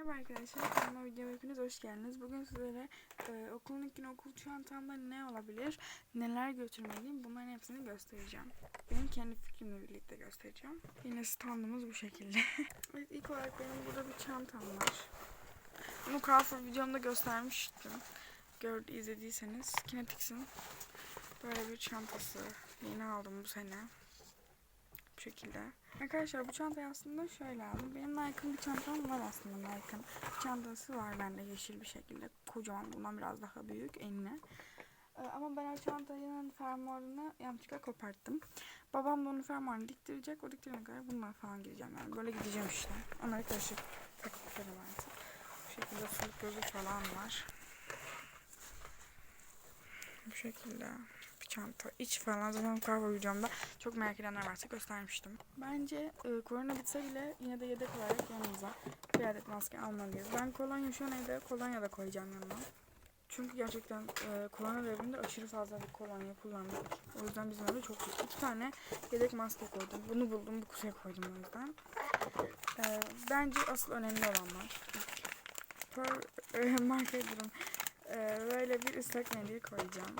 Merhaba arkadaşlar, kanalıma videoma hepiniz hoş geldiniz. Bugün sizlere e, okulun ilk günü okul çantamda ne olabilir, neler götürmeliyim bunların hepsini göstereceğim. Benim kendi fikrimle birlikte göstereceğim. Yine standımız bu şekilde. evet, ilk olarak benim burada bir çantam var. Bunu Carrefour videomda göstermiştim. Gördü, izlediyseniz. Kinetix'in böyle bir çantası. Yeni aldım bu sene. Bu şekilde. Arkadaşlar bu çantayı aslında şöyle aldım. Benim Nike'ın bir çantam var aslında Nike'ın. Çantası var bende yeşil bir şekilde. Kocaman bundan biraz daha büyük enine. Ee, ama ben o çantanın fermuarını yanlışlıkla koparttım. Babam da onun fermuarını diktirecek. O diktirene kadar bundan falan gideceğim yani. Böyle gideceğim işte. Onları karışık takıp koyarım artık. Bu şekilde suluk gözü falan var. Şekilde bir çanta. iç falan zaten kahve videomda çok merak edenler varsa göstermiştim. Bence e, korona bitse bile yine de yedek olarak yanımıza bir adet maske almalıyız. Ben kolonya şu an evde kolonya da koyacağım yanıma. Çünkü gerçekten e, korona devriminde aşırı fazla bir kolonya kullandık. O yüzden bizim evde çok kötü. İki tane yedek maske koydum. Bunu buldum, bu kutuya koydum o yüzden. E, bence asıl önemli olanlar. Per, e, marka durun. E, böyle bir ıslak mendil koyacağım.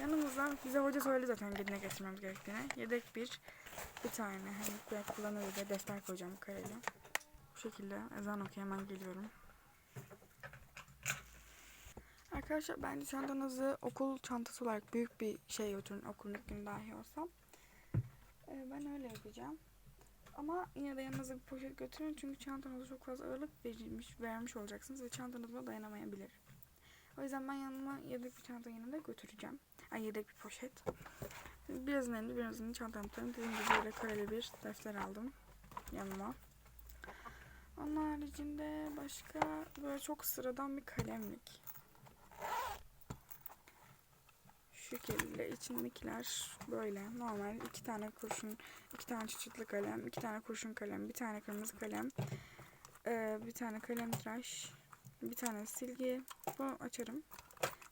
Yanımıza bize hoca söyledi zaten yerine getirmemiz gerektiğini. Yedek bir bir tane hani kullanırız diye defter koyacağım kareli. Bu şekilde ezan okuyor hemen geliyorum. Arkadaşlar bence çantanızı okul çantası olarak büyük bir şey götürün okulun günü dahi olsam. Ee, ben öyle yapacağım. Ama yine de yanınıza bir poşet götürün çünkü çantanıza çok fazla ağırlık verilmiş, vermiş olacaksınız ve çantanız buna dayanamayabilir. O yüzden ben yanıma yedek bir çanta yanında götüreceğim. Ay yedek bir poşet. Birazın elinde birazını çantama tutarım. Dediğim gibi böyle kareli bir defter aldım yanıma. Onun haricinde başka böyle çok sıradan bir kalemlik. Şu şekilde içindekiler böyle normal iki tane kurşun, iki tane çıçıtlı kalem, iki tane kurşun kalem, bir tane kırmızı kalem, ee, bir tane kalem tıraş, bir tane silgi. Bunu açarım.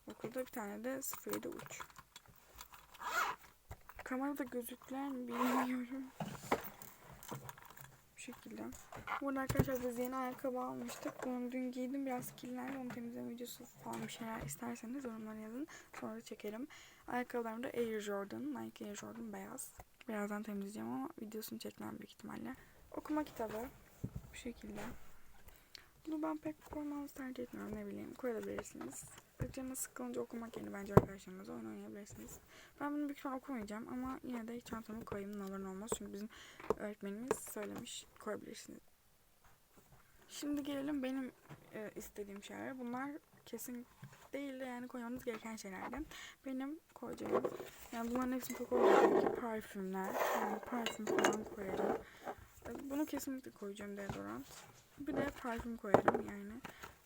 Okulda bir tane de 07 uç. Kamerada gözükler mi bilmiyorum. Şekilde. Burada arkadaşlar biz yeni ayakkabı almıştık. Bunu dün giydim. Biraz kirlendi. Onu temizleme videosu falan bir şeyler isterseniz yorumlara yazın. Sonra çekerim. Ayakkabılarım da Air Jordan. Nike Air Jordan beyaz. Birazdan temizleyeceğim ama videosunu çekmem büyük ihtimalle. Okuma kitabı. Bu şekilde. Bunu ben pek koymanızı tercih etmiyorum ne bileyim. Koyabilirsiniz. Canınız sıkılınca okumak yerine bence arkadaşlarınızla oyun oynayabilirsiniz. Ben bunu büyük ihtimal okumayacağım ama yine de çantamı koyayım ne olur ne olmaz. Çünkü bizim öğretmenimiz söylemiş koyabilirsiniz. Şimdi gelelim benim e, istediğim şeyler. Bunlar kesin değil de yani koymanız gereken şeylerden. Benim koyacağım. Yani bunların hepsini çok olacak. Parfümler. Yani parfüm falan koyarım. Bunu kesinlikle koyacağım deodorant. Bir de parfüm koyarım yani.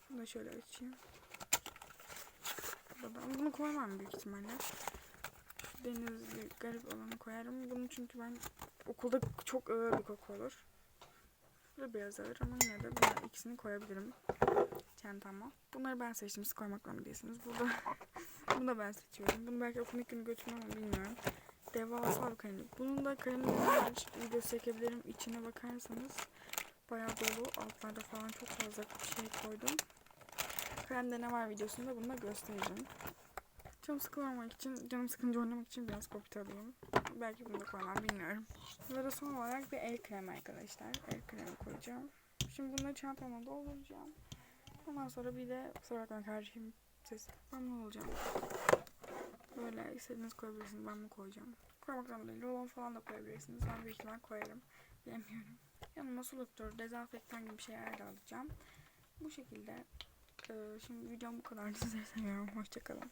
Bunu da şöyle açayım. Buradan. Bunu koymam büyük ihtimalle. Denizli garip olanı koyarım. Bunu çünkü ben okulda çok ağır bir koku olur. Bu da biraz ağır ama yine de bunlar ikisini koyabilirim çantama. Bunları ben seçtim. Siz koymak zorunda değilsiniz. Burada bunu da ben seçiyorum. Bunu belki okulun ilk günü götürmem ama bilmiyorum. Devasa bir kalem. Bunun da kalemini video çekebilirim. İçine bakarsanız bayağı dolu. Altlarda falan çok fazla şey koydum. Kalemde ne var videosunda bunu da göstereceğim. Canım sıkılmamak için, canım sıkınca oynamak için biraz popit alayım. Belki bunu da koymam bilmiyorum. De son olarak bir el kremi arkadaşlar. El kremi koyacağım. Şimdi bunları çantama dolduracağım. Ondan sonra bir de bakmayın kardeşim ses. Ben ne olacağım? Böyle istediğiniz koyabilirsiniz. Ben bunu koyacağım. Koymak zorunda değil. Rolon falan da koyabilirsiniz. Ben büyük ihtimal koyarım. Bilemiyorum. Yanıma suluktur, dezenfektan gibi şeyler de alacağım. Bu şekilde. Ee, şimdi videom bu kadar. Sizleri seviyorum. Hoşçakalın.